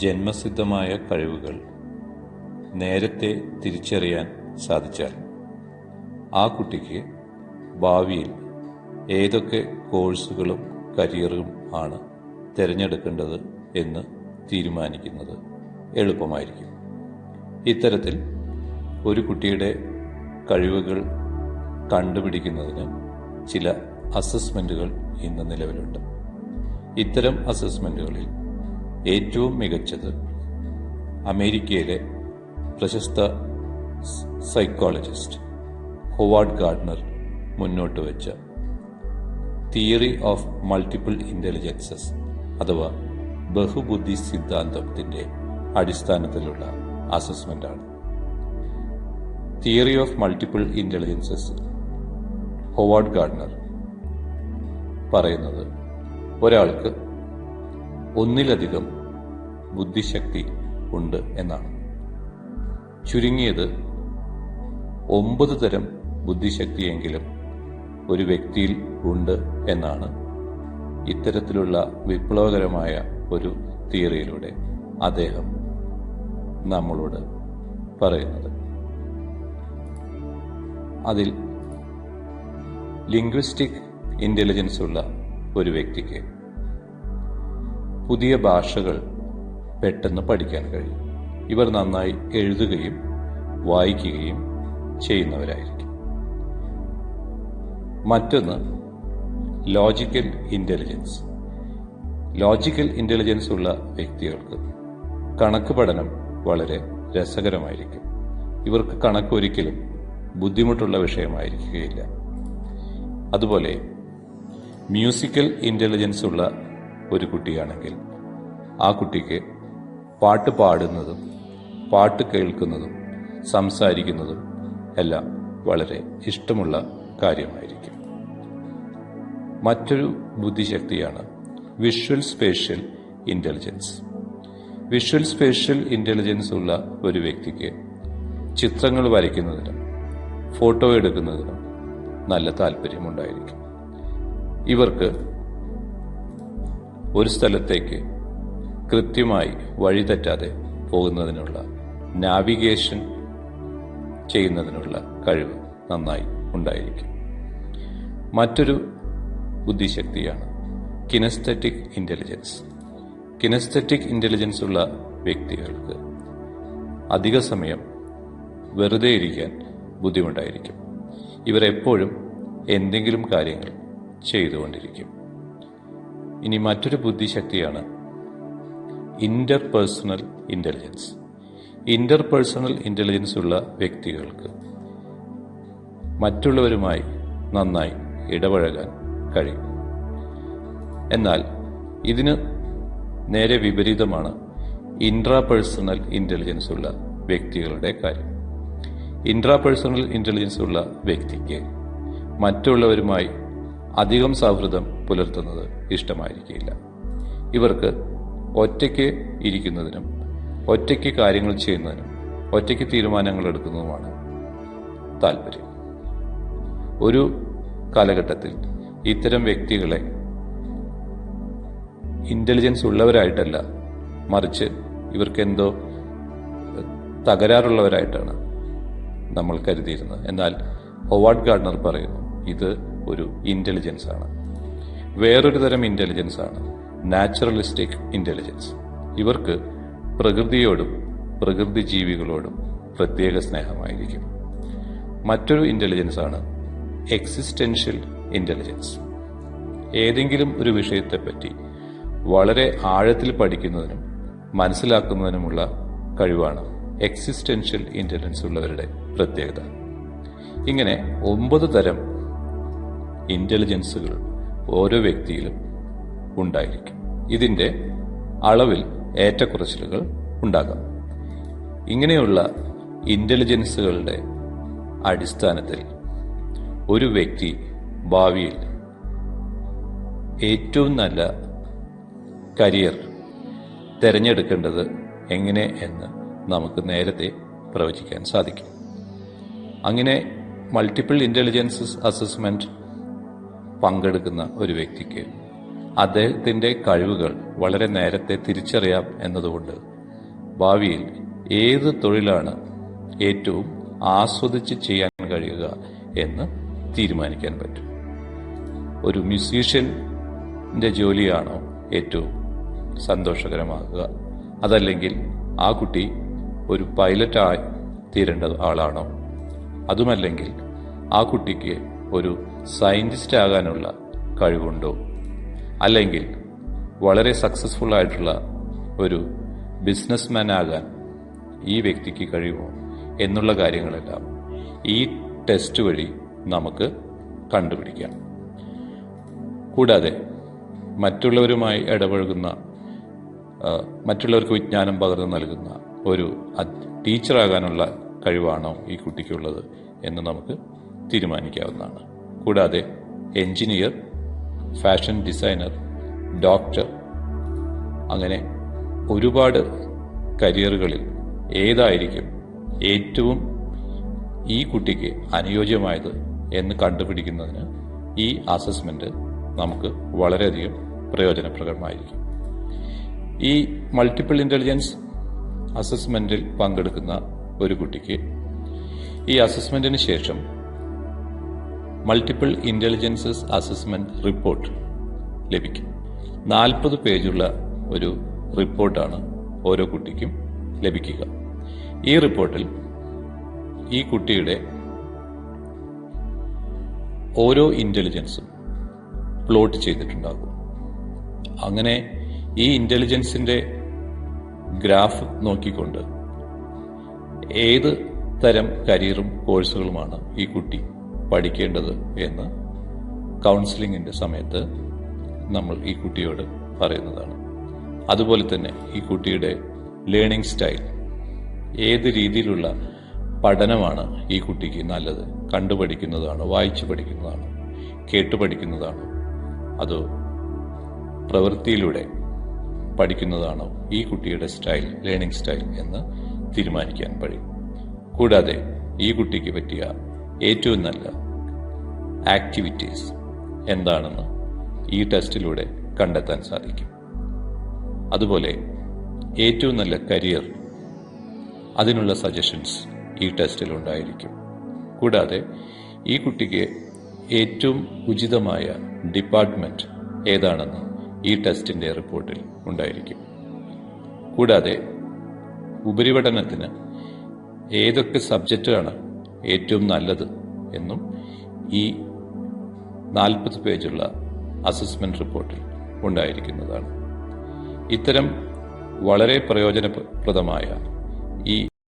ജന്മസിദ്ധമായ കഴിവുകൾ നേരത്തെ തിരിച്ചറിയാൻ സാധിച്ചാൽ ആ കുട്ടിക്ക് ഭാവിയിൽ ഏതൊക്കെ കോഴ്സുകളും കരിയറും ആണ് തിരഞ്ഞെടുക്കേണ്ടത് എന്ന് തീരുമാനിക്കുന്നത് എളുപ്പമായിരിക്കും. ഇത്തരത്തിൽ ഒരു കുട്ടിയുടെ കഴിവുകൾ കണ്ടുപിടിക്കുന്നതിന് ചില അസസ്മെന്റുകൾ ഇന്ന് നിലവിലുണ്ട്. ഇത്തരം അസസ്മെന്റുകളിൽ ഏറ്റവും മികച്ചത് അമേരിക്കയിലെ പ്രശസ്ത സൈക്കോളജിസ്റ്റ് ഹൊവാർഡ് ഗാർഡ്നർ മുന്നോട്ട് വെച്ച തിയറി ഓഫ് മൾട്ടിപ്പിൾ ഇന്റലിജൻസസ് അഥവാ ബഹുബുദ്ധി സിദ്ധാന്തത്തിന്റെ അടിസ്ഥാനത്തിലുള്ള അസസ്മെന്റാണ്. Theory of multiple intelligences Howard Gardner പറയുന്നത് ഒരാൾക്ക് ഒന്നിലധികം ബുദ്ധിശക്തി ഉണ്ട് എന്നാണ്. ചുരുങ്ങിയത് ഒമ്പത് തരം ബുദ്ധിശക്തിയെങ്കിലും ഒരു വ്യക്തിയിൽ ഉണ്ട് എന്നാണ് ഇത്തരത്തിലുള്ള വിപ്ലവകരമായ ഒരു തിയറിയിലൂടെ അദ്ദേഹം നമ്മളോട് പറയുന്നത്. അതിൽ ലിംഗ്വിസ്റ്റിക് ഇന്റലിജൻസ് ഉള്ള ഒരു വ്യക്തിക്ക് പുതിയ ഭാഷകൾ പെട്ടെന്ന് പഠിക്കാൻ കഴിയും. ഇവർ നന്നായി എഴുതുകയും വായിക്കുകയും ചെയ്യുന്നവരായിരിക്കും. മറ്റൊന്ന് ലോജിക്കൽ ഇന്റലിജൻസ് ലോജിക്കൽ ഇന്റലിജൻസ് ഉള്ള വ്യക്തികൾക്ക് കണക്ക് പഠനം വളരെ രസകരമായിരിക്കും. ഇവർക്ക് കണക്ക് ഒരിക്കലും ബുദ്ധിമുട്ടുള്ള വിഷയമായിരിക്കുകയില്ല. അതുപോലെ മ്യൂസിക്കൽ ഇന്റലിജൻസ് ഉള്ള ഒരു കുട്ടിയാണെങ്കിൽ ആ കുട്ടിക്ക് പാട്ട് പാടുന്നതും പാട്ട് കേൾക്കുന്നതും സംസാരിക്കുന്നതും എല്ലാം വളരെ ഇഷ്ടമുള്ള കാര്യമായിരിക്കും. മറ്റൊരു ബുദ്ധിശക്തിയാണ് visual spatial intelligence visual spatial intelligence ഉള്ള ഒരു വ്യക്തിക്ക് ചിത്രങ്ങൾ വരയ്ക്കുന്നതിനും ഫോട്ടോ എടുക്കുന്നതിനും നല്ല താല്പര്യമുണ്ടായിരിക്കും. ഇവർക്ക് ഒരു സ്ഥലത്തേക്ക് കൃത്യമായി വഴിതെറ്റാതെ പോകുന്നതിനുള്ള നാവിഗേഷൻ ചെയ്യുന്നതിനുള്ള കഴിവ് നന്നായി ഉണ്ടായിരിക്കും. മറ്റൊരു ബുദ്ധിശക്തിയാണ് കിനസ്തറ്റിക് ഇന്റലിജൻസ് കിനസ്തറ്റിക് ഇന്റലിജൻസ് ഉള്ള വ്യക്തികൾക്ക് അധിക സമയം വെറുതെ ഇരിക്കാൻ ബുദ്ധിമുട്ടായിരിക്കും. ഇവർ എപ്പോഴും എന്തെങ്കിലും കാര്യങ്ങൾ ചെയ്തുകൊണ്ടിരിക്കും. ഇനി മറ്റൊരു ബുദ്ധിശക്തിയാണ് ഇന്റർപേഴ്സണൽ ഇന്റലിജൻസ് ഇന്റർപേഴ്സണൽ ഇന്റലിജൻസ് ഉള്ള വ്യക്തികൾക്ക് മറ്റുള്ളവരുമായി നന്നായി ഇടപഴകാൻ കഴിയും. എന്നാൽ ഇതിന് നേരെ വിപരീതമാണ് ഇൻട്രാപേഴ്സണൽ ഇന്റലിജൻസ് ഉള്ള വ്യക്തികളുടെ കാര്യം. ഇൻട്രാപേഴ്സണൽ ഇന്റലിജൻസ് ഉള്ള വ്യക്തിക്ക് മറ്റുള്ളവരുമായി അധികം സൗഹൃദം പുലർത്തുന്നത് ഇഷ്ടമായിരിക്കില്ല. ഇവർക്ക് ഒറ്റയ്ക്ക് ഇരിക്കുന്നതിനും ഒറ്റയ്ക്ക് കാര്യങ്ങൾ ചെയ്യുന്നതിനും ഒറ്റയ്ക്ക് തീരുമാനങ്ങൾ എടുക്കുന്നതുമാണ് താല്പര്യം. ഒരു കാലഘട്ടത്തിൽ ഇത്തരം വ്യക്തികളെ ഇന്റലിജൻസ് ഉള്ളവരായിട്ടല്ല മറിച്ച് ഇവർക്കെന്തോ തകരാറുള്ളവരായിട്ടാണ് നമ്മൾ കരുതിയിരുന്നത്. എന്നാൽ ഹോവാർഡ് ഗാർഡ്നർ പറയുന്നു ഇത് ഒരു ഇന്റലിജൻസ് ആണ്. വേറൊരു തരം ഇന്റലിജൻസ് ആണ്. നാച്ചുറലിസ്റ്റിക് ഇന്റലിജൻസ് ഇവർക്ക് പ്രകൃതിയോടും പ്രകൃതി ജീവികളോടും പ്രത്യേക സ്നേഹമായിരിക്കും. മറ്റൊരു ഇന്റലിജൻസാണ് എക്സിസ്റ്റൻഷ്യൽ ഇന്റലിജൻസ് ഏതെങ്കിലും ഒരു വിഷയത്തെപ്പറ്റി വളരെ ആഴത്തിൽ പഠിക്കുന്നതിനും മനസ്സിലാക്കുന്നതിനുമുള്ള കഴിവാണ് എക്സിസ്റ്റൻഷ്യൽ ഇന്റലിജൻസ് ഉള്ളവരുടെ പ്രത്യേകത. ഇങ്ങനെ ഒമ്പത് തരം ഇന്റലിജൻസുകൾ ഓരോ വ്യക്തിയിലും ഉണ്ടായിരിക്കും. ഇതിന്റെ അളവിൽ ഏറ്റക്കുറച്ചിലുകൾ ഉണ്ടാകാം. ഇങ്ങനെയുള്ള ഇന്റലിജൻസുകളുടെ അടിസ്ഥാനത്തിൽ ഒരു വ്യക്തി ഭാവിയിൽ ഏറ്റവും നല്ല കരിയർ തിരഞ്ഞെടുക്കേണ്ടത് എങ്ങനെ എന്ന് നമുക്ക് നേരത്തെ പ്രവചിക്കാൻ സാധിക്കും. അങ്ങനെ മൾട്ടിപ്പിൾ ഇന്റലിജൻസസ് അസസ്മെന്റ് പങ്കെടുക്കുന്ന ഒരു വ്യക്തിക്ക് അദ്ദേഹത്തിന്റെ കഴിവുകൾ വളരെ നേരത്തെ തിരിച്ചറിയാം എന്നതുകൊണ്ട് ഭാവിയിൽ ഏത് തൊഴിലാണ് ഏറ്റവും ആസ്വദിച്ച് ചെയ്യാൻ കഴിയുക എന്ന് തീരുമാനിക്കാൻ പറ്റും. ഒരു മ്യൂസീഷ്യന്റെ ജോലിയാണോ ഏറ്റവും സന്തോഷകരമാകുക? അതല്ലെങ്കിൽ ആ കുട്ടി ഒരു പൈലറ്റായി തീരേണ്ട ആളാണോ? അതുമല്ലെങ്കിൽ ആ കുട്ടിക്ക് ഒരു സയന്റിസ്റ്റ് ആകാനുള്ള കഴിവുണ്ടോ? അല്ലെങ്കിൽ വളരെ സക്സസ്ഫുൾ ആയിട്ടുള്ള ഒരു ബിസിനസ്മാൻ ആകാൻ ഈ വ്യക്തിക്ക് കഴിയുമോ എന്നുള്ള കാര്യങ്ങളെല്ലാം ഈ ടെസ്റ്റ് വഴി നമുക്ക് കണ്ടുപിടിക്കാം. കൂടാതെ മറ്റുള്ളവരുമായി ഇടപഴകുന്ന മറ്റുള്ളവർക്ക് വിജ്ഞാനം പകർന്നു നൽകുന്ന ഒരു ടീച്ചറാകാനുള്ള കഴിവാണോ ഈ കുട്ടിക്കുള്ളത് എന്ന് നമുക്ക് തീരുമാനിക്കാവുന്നതാണ്. കൂടാതെ എഞ്ചിനീയർ ഫാഷൻ ഡിസൈനർ ഡോക്ടർ അങ്ങനെ ഒരുപാട് കരിയറുകളിൽ ഏതായിരിക്കും ഏറ്റവും ഈ കുട്ടിക്ക് അനുയോജ്യമായത് എന്ന് കണ്ടുപിടിക്കുന്നതിന് ഈ അസസ്മെന്റ് നമുക്ക് വളരെയധികം പ്രയോജനപ്രദമായിരിക്കും. ഈ മൾട്ടിപ്പിൾ ഇന്റലിജൻസ് അസസ്മെന്റിൽ പങ്കെടുക്കുന്ന ഒരു കുട്ടിക്ക് ഈ അസസ്മെന്റിന് ശേഷം മൾട്ടിപ്പിൾ ഇന്റലിജൻസസ് അസസ്മെന്റ് റിപ്പോർട്ട് ലഭിക്കും. നാൽപ്പത് പേജുള്ള ഒരു റിപ്പോർട്ടാണ് ഓരോ കുട്ടിക്കും ലഭിക്കുക. ഈ റിപ്പോർട്ടിൽ ഈ കുട്ടിയുടെ ഓരോ ഇന്റലിജൻസും പ്ലോട്ട് ചെയ്തിട്ടുണ്ടാകും. അങ്ങനെ ഈ ഇന്റലിജൻസിന്റെ ഗ്രാഫ് നോക്കിക്കൊണ്ട് ഏത് തരം കരിയറും കോഴ്സുകളുമാണ് ഈ കുട്ടി പഠിക്കേണ്ടത് എന്ന് കൗൺസിലിംഗിന്റെ സമയത്ത് നമ്മൾ ഈ കുട്ടിയോട് പറയുന്നതാണ്. അതുപോലെ തന്നെ ഈ കുട്ടിയുടെ ലേണിംഗ് സ്റ്റൈൽ. ഏത് രീതിയിലുള്ള പഠനമാണ് ഈ കുട്ടിക്ക് നല്ലത്? കണ്ടു പഠിക്കുന്നതാണോ? വായിച്ചു പഠിക്കുന്നതാണോ? കേട്ടു പഠിക്കുന്നതാണോ? അതോ പ്രവൃത്തിയിലൂടെ പഠിക്കുന്നതാണോ ഈ കുട്ടിയുടെ സ്റ്റൈൽ ലേണിംഗ് സ്റ്റൈൽ എന്ന് തീരുമാനിക്കാൻ കഴിയും. കൂടാതെ ഈ കുട്ടിക്ക് പറ്റിയ ഏറ്റവും നല്ല ആക്ടിവിറ്റീസ് എന്താണെന്ന് ഈ ടെസ്റ്റിലൂടെ കണ്ടെത്താൻ സാധിക്കും. അതുപോലെ ഏറ്റവും നല്ല കരിയർ അതിനുള്ള സജഷൻസ് ഈ ടെസ്റ്റിൽ ഉണ്ടായിരിക്കും കൂടാതെ ഈ കുട്ടിക്ക് ഏറ്റവും ഉചിതമായ ഡിപ്പാർട്ട്മെന്റ് ഏതാണെന്ന് ഈ ടെസ്റ്റിന്റെ റിപ്പോർട്ടിൽ ഉണ്ടായിരിക്കും. കൂടാതെ ഉപരിപഠനത്തിന് ഏതൊക്കെ സബ്ജക്റ്റാണ് ഏറ്റവും നല്ലത് എന്നും ഈ നാൽപ്പത് പേജുള്ള അസസ്മെന്റ് റിപ്പോർട്ടിൽ ഉണ്ടായിരിക്കുന്നതാണ്. ഇത്തരം വളരെ പ്രയോജനപ്രദമായ